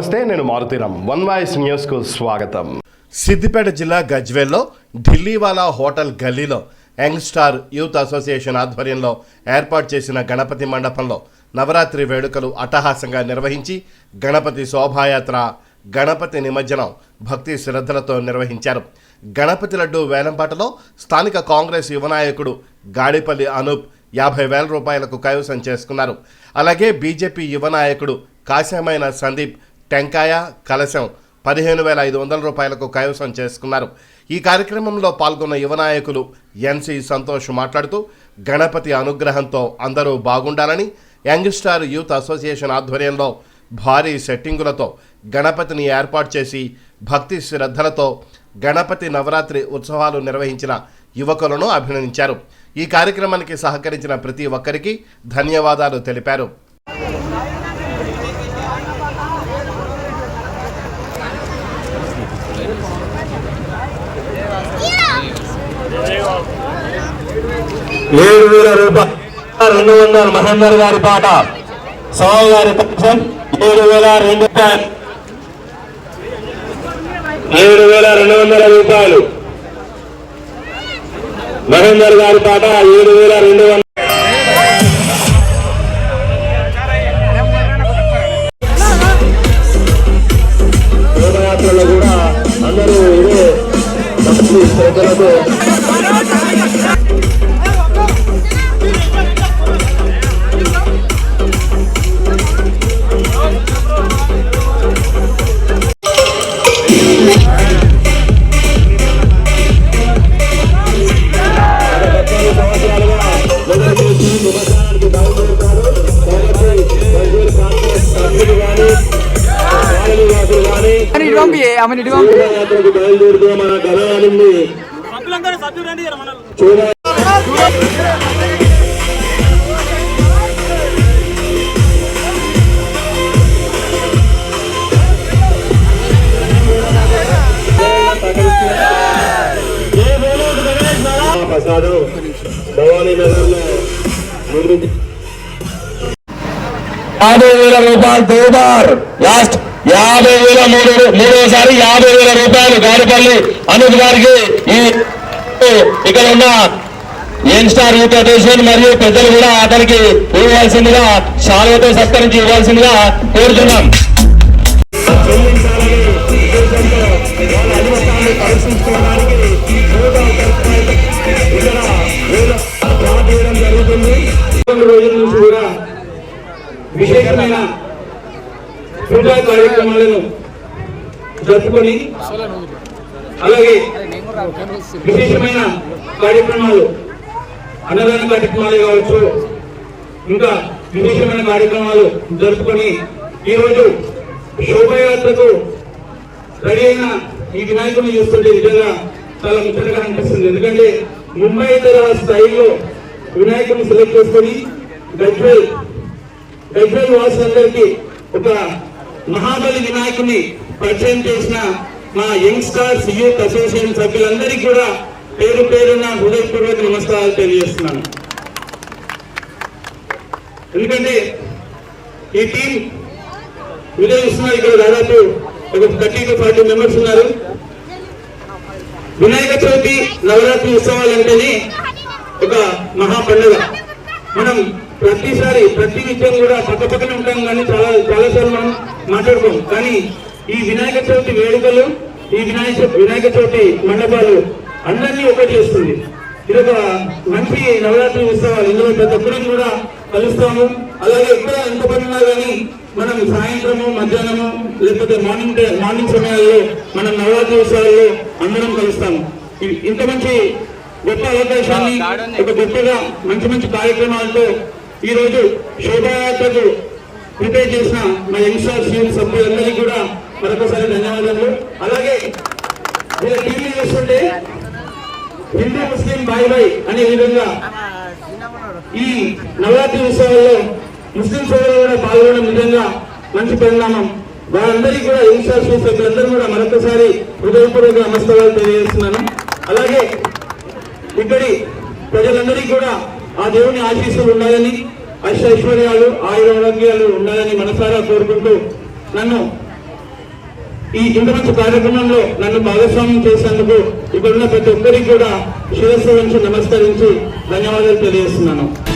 నమస్తే నేను Maruthi Ram. One voice న్యూస్కు స్వాగతం. సిద్దిపేట జిల్లా గజ్వేల్లో ఢిల్లీవాలా హోటల్ గల్లీలో యంగ్ స్టార్ యూత్ అసోసియేషన్ ఆధ్వర్యంలో ఏర్పాటు చేసిన గణపతి మండపంలో నవరాత్రి వేడుకలు అట్టహాసంగా నిర్వహించి గణపతి శోభాయాత్ర గణపతి నిమజ్జనం భక్తి శ్రద్ధలతో నిర్వహించారు. గణపతి లడ్డు వేలంపాటలో స్థానిక కాంగ్రెస్ యువ నాయకుడు గాడిపల్లి అనూప్ యాభై వేల రూపాయలకు కైవసం చేసుకున్నారు. అలాగే బీజేపీ యువ నాయకుడు కాశ్యమైన సందీప్ టెంకాయ కలశం పదిహేను వేల ఐదు వందల రూపాయలకు కైవసం చేసుకున్నారు. ఈ కార్యక్రమంలో పాల్గొన్న యువ నాయకులు ఎన్సి సంతోష్ మాట్లాడుతూ గణపతి అనుగ్రహంతో అందరూ బాగుండాలని యంగ్ స్టార్ యూత్ అసోసియేషన్ ఆధ్వర్యంలో భారీ సెట్టింగులతో గణపతిని ఏర్పాటు చేసి భక్తి శ్రద్ధలతో గణపతి నవరాత్రి ఉత్సవాలు నిర్వహించిన యువకులను అభినందించారు. ఈ కార్యక్రమానికి సహకరించిన ప్రతి ఒక్కరికి ధన్యవాదాలు తెలిపారు. ఏడు వేల రూపాయలు. రెండు వందల మహేందర్ గారి పాట. స్వామి గారి పెన్షన్ ఏడు వేల రెండు ఏడు వేల రెండు వందల రూపాయలు. మహేందర్ గారి పాట ఏడు వేల రెండు వందల కూడా అందరూ ఇదే భక్తి చూడ ప్రసాదం భవానీ నగర్లో యాభై వేల రూపాయలు తోబార్ లాస్ట్ యాభై వేల మూడు మూడోసారి యాభై వేల రూపాయలు గాడిపల్లి అనుజ్ గారికి ఈ ఇక్కడ ఉన్న యంగ్ స్టార్ యూత్ అసోసియేషన్ మరియు పెద్దలు కూడా అతనికి ఇవ్వాల్సిందిగా శాలువతో సత్కరించి ఇవ్వాల్సిందిగా కోరుతున్నాం విశేషమైన పూజా కార్యక్రమాలను జరుపుకొని అలాగే విశేషమైన కార్యక్రమాలు అన్నదాన కార్యక్రమాలు కావచ్చు ఇంకా విశేషమైన కార్యక్రమాలు జరుపుకొని ఈరోజు శోభయాత్రకు రెడీ అయిన ఈ వినాయకుడిని చూస్తుంటే నిజంగా చాలా ముచ్చటగా అనిపిస్తుంది. ఎందుకంటే ముంబై తరహా స్థాయిలో వినాయకుడిని సెలెక్ట్ చేసుకొని గజ్వేల్ గజ్వేల్ వాసులందరికీ ఒక మహాబలి వినాయకుని పరిచయం చేసిన మా యంగ్స్టార్స్ యూత్ అసోసియేషన్ సభ్యులందరికీ కూడా పేరు పేరున హృదయపూర్వక నమస్కారాలు తెలియజేస్తున్నాను. ఎందుకంటే ఈ టీం విజయ్ చూస్తున్నారు ఇక్కడ దాదాపు ఒక థర్టీ టు ఫార్టీ మెంబర్స్ ఉన్నారు. వినాయక చవితి నవరాత్రి ఉత్సవాలు అంటేనే ఒక మహా పండుగ. మనం ప్రతిసారి ప్రతి నిత్యం కూడా పక్క పక్కన ఉంటాం కానీ చాలా చాలాసార్లు మనం మాట్లాడుకోం. కానీ ఈ వినాయక చవితి వేడుకలు ఈ వినాయక వినాయక చవితి మండపాలు అందరినీ ఒకటి చేస్తుంది. ఇది ఒక మంచి నవరాత్రి ఉత్సవాలు. ఇందులో ప్రతి ఒక్కరిని కూడా కలుస్తాము. అలాగే ఎక్కడ ఎంత పని ఉన్నా కానీ మనం సాయంత్రము మధ్యాహ్నము లేకపోతే మార్నింగ్ మార్నింగ్ సమయాల్లో మనం నవరాత్రి ఉత్సవాల్లో అందరం కలుస్తాము. ఇంత మంచి గొప్ప అవకాశాన్ని ఒక గొప్పగా మంచి మంచి కార్యక్రమాలతో ఈ రోజు శోభాయాత్రకు ప్రిపేర్ చేసిన మా యంగ్స్టార్ సీఎం సభ్యులందరికీ కూడా మరొకసారి ధన్యవాదాలు అలాగే వీళ్ళ టీవీ చూస్తుంటే హిందూ ముస్లిం బాయ్ బాయ్ అనే విధంగా ఈ నవరాత్రి ఉత్సవాల్లో ముస్లిం సోదరులు కూడా పాల్గొనడం నిజంగా మంచి పరిణామం. వారందరికీ కూడా యంగ్స్టార్ సీఎం సభ్యులందరూ కూడా మరొకసారి హృదయపూర్వక నమస్కారాలు తెలియజేస్తున్నాను. అలాగే ఇక్కడి ప్రజలందరికీ కూడా ఆ దేవుని ఆశీస్సులు ఉండాలని ఐశ్వర్యాలు ఆయుర ఉండాలని మనసారా కోరుకుంటూ నన్ను ఈ ఇంత మంచి కార్యక్రమంలో నన్ను భాగస్వామ్యం చేసేందుకు ఇక్కడున్న ప్రతి ఒక్కరికి కూడా శిరస్సు నుంచి నమస్కరించి ధన్యవాదాలు తెలియజేస్తున్నాను.